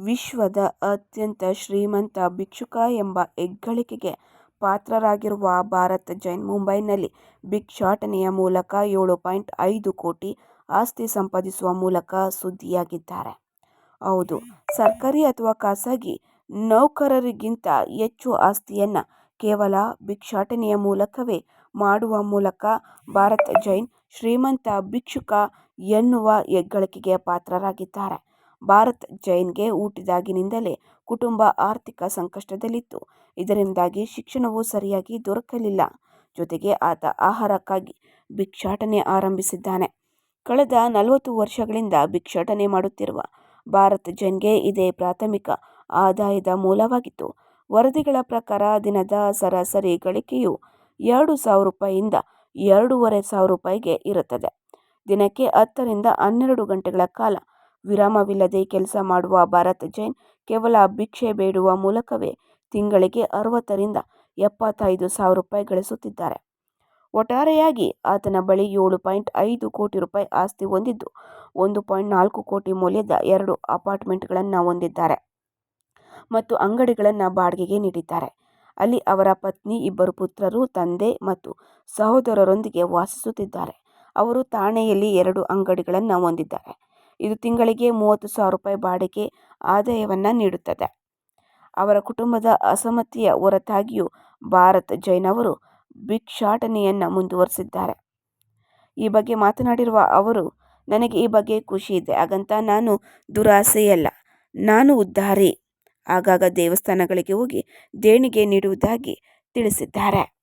ವಿಶ್ವದ ಅತ್ಯಂತ ಶ್ರೀಮಂತ ಭಿಕ್ಷುಕ ಎಂಬ ಹೆಗ್ಗಳಿಕೆಗೆ ಪಾತ್ರರಾಗಿರುವ ಭಾರತ್ ಜೈನ್ ಮುಂಬೈನಲ್ಲಿ ಭಿಕ್ಷಾಟನೆಯ ಮೂಲಕ ಏಳು ಪಾಯಿಂಟ್ ಐದು ಕೋಟಿ ಆಸ್ತಿ ಸಂಪಾದಿಸುವ ಮೂಲಕ ಸುದ್ದಿಯಾಗಿದ್ದಾರೆ. ಹೌದು, ಸರ್ಕಾರಿ ಅಥವಾ ಖಾಸಗಿ ನೌಕರರಿಗಿಂತ ಹೆಚ್ಚು ಆಸ್ತಿಯನ್ನು ಕೇವಲ ಭಿಕ್ಷಾಟನೆಯ ಮೂಲಕವೇ ಮಾಡುವ ಮೂಲಕ ಭಾರತ್ ಜೈನ್ ಶ್ರೀಮಂತ ಭಿಕ್ಷುಕ ಎನ್ನುವ ಹೆಗ್ಗಳಿಕೆಗೆ ಪಾತ್ರರಾಗಿದ್ದಾರೆ. ಭಾರತ್ ಜೈನ್ಗೆ ಹುಟ್ಟಿದಾಗಿನಿಂದಲೇ ಕುಟುಂಬ ಆರ್ಥಿಕ ಸಂಕಷ್ಟದಲ್ಲಿತ್ತು. ಇದರಿಂದಾಗಿ ಶಿಕ್ಷಣವೂ ಸರಿಯಾಗಿ ದೊರಕಲಿಲ್ಲ. ಜೊತೆಗೆ ಆತ ಆಹಾರಕ್ಕಾಗಿ ಭಿಕ್ಷಾಟನೆ ಆರಂಭಿಸಿದ್ದಾನೆ. ಕಳೆದ ನಲವತ್ತು ವರ್ಷಗಳಿಂದ ಭಿಕ್ಷಾಟನೆ ಮಾಡುತ್ತಿರುವ ಭಾರತ್ ಜೈನ್ಗೆ ಇದೇ ಪ್ರಾಥಮಿಕ ಆದಾಯದ ಮೂಲವಾಗಿತ್ತು. ವರದಿಗಳ ಪ್ರಕಾರ ದಿನದ ಸರಾಸರಿ ಗಳಿಕೆಯು ಎರಡು ಸಾವಿರ ರೂಪಾಯಿಯಿಂದ ಎರಡೂವರೆ ಸಾವಿರ ರೂಪಾಯಿಗೆ ಇರುತ್ತದೆ. ದಿನಕ್ಕೆ ಹತ್ತರಿಂದ ಹನ್ನೆರಡು ಗಂಟೆಗಳ ಕಾಲ ವಿರಾಮವಿಲ್ಲದೆ ಕೆಲಸ ಮಾಡುವ ಭಾರತ್ ಜೈನ್ ಕೇವಲ ಭಿಕ್ಷೆ ಬೇಡುವ ಮೂಲಕವೇ ತಿಂಗಳಿಗೆ ಅರವತ್ತರಿಂದ ಎಪ್ಪತ್ತೈದು ಸಾವಿರ ರೂಪಾಯಿ ಗಳಿಸುತ್ತಿದ್ದಾರೆ. ಒಟ್ಟಾರೆಯಾಗಿ ಆತನ ಬಳಿ ಏಳು ಪಾಯಿಂಟ್ ಐದು ಕೋಟಿ ರೂಪಾಯಿ ಆಸ್ತಿ ಹೊಂದಿದ್ದು, ಒಂದು ಪಾಯಿಂಟ್ ನಾಲ್ಕು ಕೋಟಿ ಮೌಲ್ಯದ ಎರಡು ಅಪಾರ್ಟ್ಮೆಂಟ್ಗಳನ್ನು ಹೊಂದಿದ್ದಾರೆ ಮತ್ತು ಅಂಗಡಿಗಳನ್ನು ಬಾಡಿಗೆಗೆ ನೀಡಿದ್ದಾರೆ. ಅಲ್ಲಿ ಅವರ ಪತ್ನಿ, ಇಬ್ಬರು ಪುತ್ರರು, ತಂದೆ ಮತ್ತು ಸಹೋದರರೊಂದಿಗೆ ವಾಸಿಸುತ್ತಿದ್ದಾರೆ. ಅವರು ಠಾಣೆಯಲ್ಲಿ ಎರಡು ಅಂಗಡಿಗಳನ್ನು ಹೊಂದಿದ್ದಾರೆ. ಇದು ತಿಂಗಳಿಗೆ ಮೂವತ್ತು ಸಾವಿರ ರೂಪಾಯಿ ಬಾಡಿಗೆ ಆದಾಯವನ್ನು ನೀಡುತ್ತದೆ. ಅವರ ಕುಟುಂಬದ ಅಸಮ್ಮತಿಯ ಹೊರತಾಗಿಯೂ ಭಾರತ್ ಜೈನ್ ಅವರು ಭಿಕ್ಷಾಟನೆಯನ್ನು ಮುಂದುವರಿಸಿದ್ದಾರೆ. ಈ ಬಗ್ಗೆ ಮಾತನಾಡಿರುವ ಅವರು, ನನಗೆ ಈ ಬಗ್ಗೆ ಖುಷಿ ಇದೆ. ಹಾಗಂತ ನಾನು ದುರಾಸೆಯಲ್ಲ. ನಾನು ಉದ್ದಾರಿ ಆಗಾಗ ದೇವಸ್ಥಾನಗಳಿಗೆ ಹೋಗಿ ದೇಣಿಗೆ ನೀಡುವುದಾಗಿ ತಿಳಿಸಿದ್ದಾರೆ.